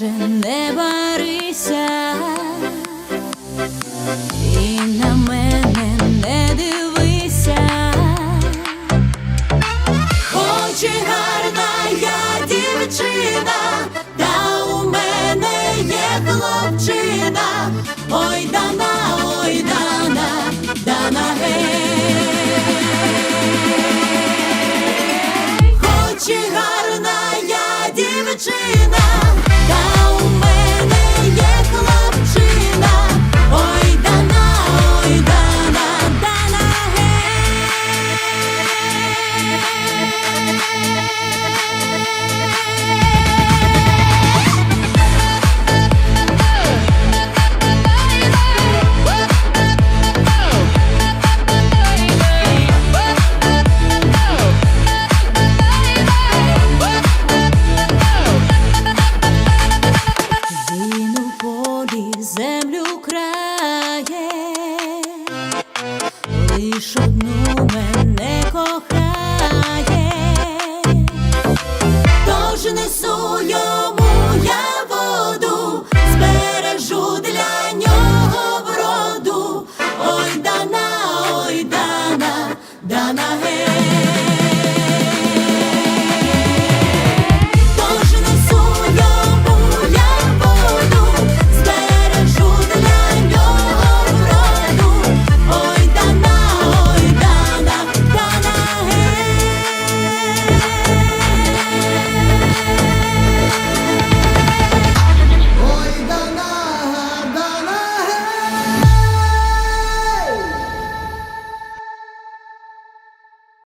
Never лиш одну мене кохає, тож несу я